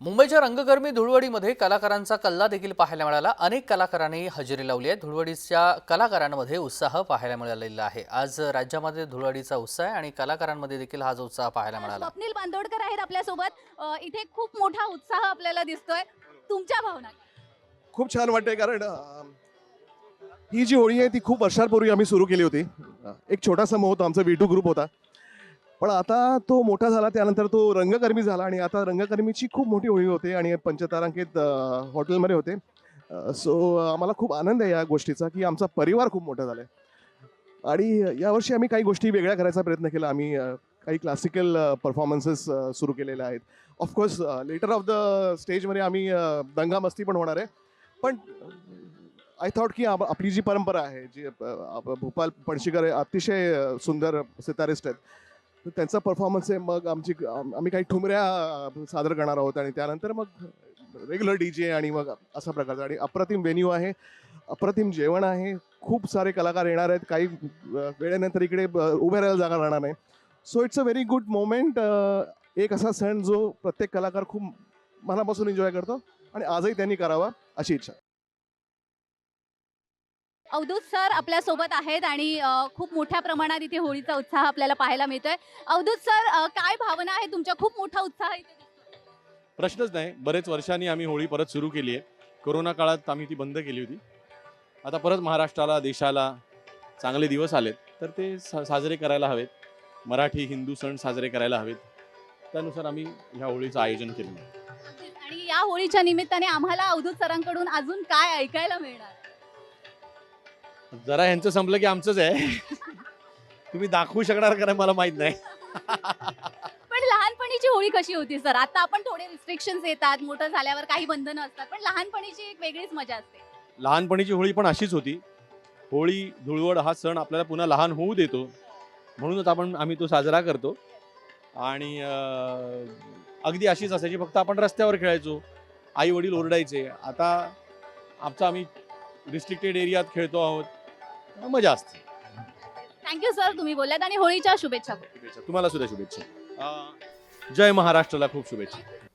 मुंबईच्या रंगकर्मी धुळवडीमध्ये कलाकारांचा कल्ला देखील पाहायला मिळाला. अनेक कलाकारांनी हजेरी लावली आहे धुळवडीच्या कलाकारांमध्ये उत्साह पाहायला मिळालेला आहे. आज राज्यामध्ये धुळवडीचा उत्साह आहे आणि कलाकारांमध्ये देखील हा जो उत्साह पाहायला मिळाला. स्वप्नील बांदोडकर आहेत आपल्यासोबत. अ, इथे खूप मोठा उत्साह आपल्याला दिसतोय. तुमच्या भावना खूप छान वाटतंय कारण अं, ही जी होळी आहे ती खूप वर्षांपूर्वी आम्ही सुरू केली होती. अं, एक छोटासा मोह होता आमचा व्ही टू ग्रुप होता. पण आता तो मोठा झाला त्यानंतर तो रंगकर्मी झाला आणि आता रंगकर्मीची खूप मोठी होळी होते आणि पंचतारांकित हॉटेलमध्ये होते. सो आम्हाला खूप आनंद आहे या गोष्टीचा की आमचा परिवार खूप मोठा झाला आहे आणि यावर्षी आम्ही काही गोष्टी वेगळ्या करायचा प्रयत्न केला. आम्ही काही क्लासिकल परफॉर्मन्सेस सुरू केलेले आहेत. ऑफकोर्स लेटर ऑफ द स्टेजमध्ये आम्ही दंगा दंगामस्ती पण होणार आहे. पण आय थॉट की आपली जी परंपरा आहे जी भोपाल पणशीकर अतिशय सुंदर सितारिस्ट आहेत. तर त्यांचा परफॉर्मन्स आहे. मग आमची आम्ही काही ठुमऱ्या सादर करणार आहोत आणि त्यानंतर मग रेग्युलर डी जे आणि मग असा प्रकारचा. आणि अप्रतिम वेन्यू आहे. अप्रतिम जेवण आहे. खूप सारे कलाकार येणार आहेत. काही वेळेनंतर इकडे उभे राहायला जागा राहणार नाही. So it's a very good moment एक असा सण जो प्रत्येक कलाकार खूप मनापासून एन्जॉय करतो आणि आजही त्यांनी करावा अशी इच्छा. अवधूत सर आपल्यासोबत आहेत आणि खूप मोठ्या प्रमाणात इथे होळीचा उत्साह आपल्याला पाहायला मिळतोय. अवधूत सर काय भावना आहे तुमच्या? खूप मोठा उत्साह. प्रश्नच नाही. बरेच वर्षांनी आम्ही होळी परत सुरू केली आहे. कोरोना काळात आम्ही ती बंद केली होती. आता परत महाराष्ट्राला देशाला चांगले दिवस आलेत. तर ते साजरे करायला हवेत. मराठी हिंदू सण साजरे करायला हवेत. त्यानुसार आम्ही ह्या होळीचं आयोजन केलं आणि या होळीच्या निमित्ताने आम्हाला अवधूत सरांकडून अजून काय ऐकायला मिळणार? जरा ह्यांचं संपलं की आमचंच आहे. तुम्ही दाखवू शकणार का नाही मला माहीत नाही. पण लहानपणीची होळी कशी होती सर? आता आपण थोडे रिस्ट्रिक्शन्स येतात मोठं झाल्यावर काही बंधनं असतात पण लहानपणीची एक वेगळीच मजा असते. लहानपणीची होळी पण अशीच होती. होळी धुळवड हा सण आपल्याला पुन्हा लहान होऊ देतो. म्हणूनच आपण आम्ही तो साजरा करतो. आणि अं, अगदी अशीच असायची. फक्त आपण रस्त्यावर खेळायचो. आई वडील ओरडायचे. आता आमचा आम्ही रिस्ट्रिक्टेड एरियात खेळतो आहोत. मजा असते. थँक्यू सर तुम्ही बोललात आणि होळीच्या शुभेच्छा. शुभेच्छा. तुम्हाला सुद्धा शुभेच्छा. अं, जय महाराष्ट्राला खूप शुभेच्छा.